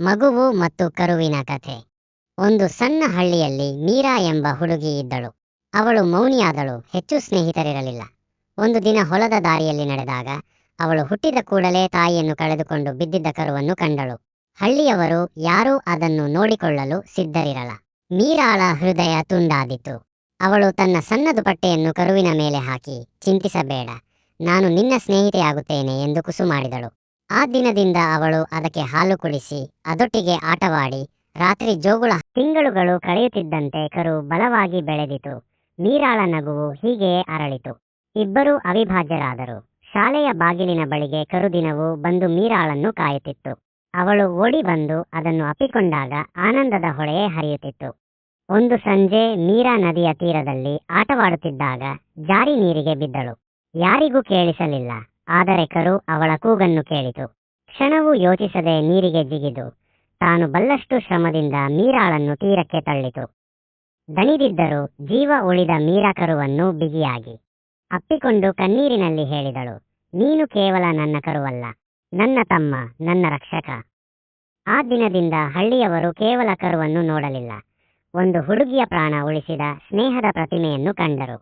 ಮಗುವು ಮತ್ತು ಕರುವಿನ ಕಥೆ. ಒಂದು ಸಣ್ಣ ಹಳ್ಳಿಯಲ್ಲಿ ಮೀರಾ ಎಂಬ ಹುಡುಗಿ ಇದ್ದಳು. ಅವಳು ಮೌನಿಯಾದಳು, ಹೆಚ್ಚು ಸ್ನೇಹಿತರಿರಲಿಲ್ಲ. ಒಂದು ದಿನ ಹೊಲದ ದಾರಿಯಲ್ಲಿ ನಡೆದಾಗ, ಅವಳು ಹುಟ್ಟಿದ ಕೂಡಲೇ ತಾಯಿಯನ್ನು ಕಳೆದುಕೊಂಡು ಬಿದ್ದಿದ್ದ ಕರುವನ್ನು ಕಂಡಳು. ಹಳ್ಳಿಯವರು ಯಾರೂ ಅದನ್ನು ನೋಡಿಕೊಳ್ಳಲು ಸಿದ್ಧರಿರಲ್ಲ. ಮೀರಾಳ ಹೃದಯ ತುಂಡಾದಿತು ಅವಳು ತನ್ನ ಸಣ್ಣ ದುಪಟ್ಟೆಯನ್ನು ಕರುವಿನ ಮೇಲೆ ಹಾಕಿ, ಚಿಂತಿಸಬೇಡ. ನಾನು ನಿನ್ನ ಸ್ನೇಹಿತೆಯಾಗುತ್ತೇನೆ ಎಂದು ಕುಸು ಮಾಡಿದಳು. ಆ ದಿನದಿಂದ ಅವಳು ಅದಕ್ಕೆ ಹಾಲು ಕುಡಿಸಿ, ಅದೊಟ್ಟಿಗೆ ಆಟವಾಡಿ, ರಾತ್ರಿ ಜೋಗುಳ ತಿಂಗಳುಗಳು ಕಳೆಯುತ್ತಿದ್ದಂತೆ ಕರು ಬಲವಾಗಿ ಬೆಳೆದಿತು. ಮೀರಾಳ ನಗುವು ಹೀಗೆಯೇ ಅರಳಿತು. ಇಬ್ಬರೂ ಅವಿಭಾಜ್ಯರಾದರು. ಶಾಲೆಯ ಬಾಗಿಲಿನ ಬಳಿಗೆ ಕರುದಿನವೂ ಬಂದು ಮೀರಾಳನ್ನು ಕಾಯುತ್ತಿತ್ತು. ಅವಳು ಓಡಿ ಬಂದು ಅದನ್ನು ಅಪ್ಪಿಕೊಂಡಾಗ ಆನಂದದ ಹೊಳೆಯೇ ಹರಿಯುತ್ತಿತ್ತು. ಒಂದು ಸಂಜೆ ಮೀರಾ ನದಿಯ ತೀರದಲ್ಲಿ ಆಟವಾಡುತ್ತಿದ್ದಾಗ ಜಾರಿ ನೀರಿಗೆ ಬಿದ್ದಳು. ಯಾರಿಗೂ ಕೇಳಿಸಲಿಲ್ಲ. ಆದರೆ ಕರು ಅವಳ ಕೂಗನ್ನು ಕೇಳಿತು. ಕ್ಷಣವೂ ಯೋಚಿಸದೆ ನೀರಿಗೆ ಜಿಗಿದು ತಾನು ಬಲ್ಲಷ್ಟು ಶ್ರಮದಿಂದ ಮೀರಾಳನ್ನು ತೀರಕ್ಕೆ ತಳ್ಳಿತು. ದಣಿದಿದ್ದರೂ ಜೀವ ಉಳಿದ ಮೀರಾ ಕರುವನ್ನು ಬಿಗಿಯಾಗಿ ಅಪ್ಪಿಕೊಂಡು ಕಣ್ಣೀರಿನಲ್ಲಿ ಹೇಳಿದಳು, ನೀನು ಕೇವಲ ನನ್ನ ಕರುವಲ್ಲ, ನನ್ನ ತಮ್ಮ, ನನ್ನ ರಕ್ಷಕ. ಆ ದಿನದಿಂದ ಹಳ್ಳಿಯವರು ಕೇವಲ ಕರುವನ್ನು ನೋಡಲಿಲ್ಲ. ಒಂದು ಹುಡುಗಿಯ ಪ್ರಾಣ ಉಳಿಸಿದ ಸ್ನೇಹದ ಪ್ರತಿಮೆಯನ್ನು ಕಂಡರು.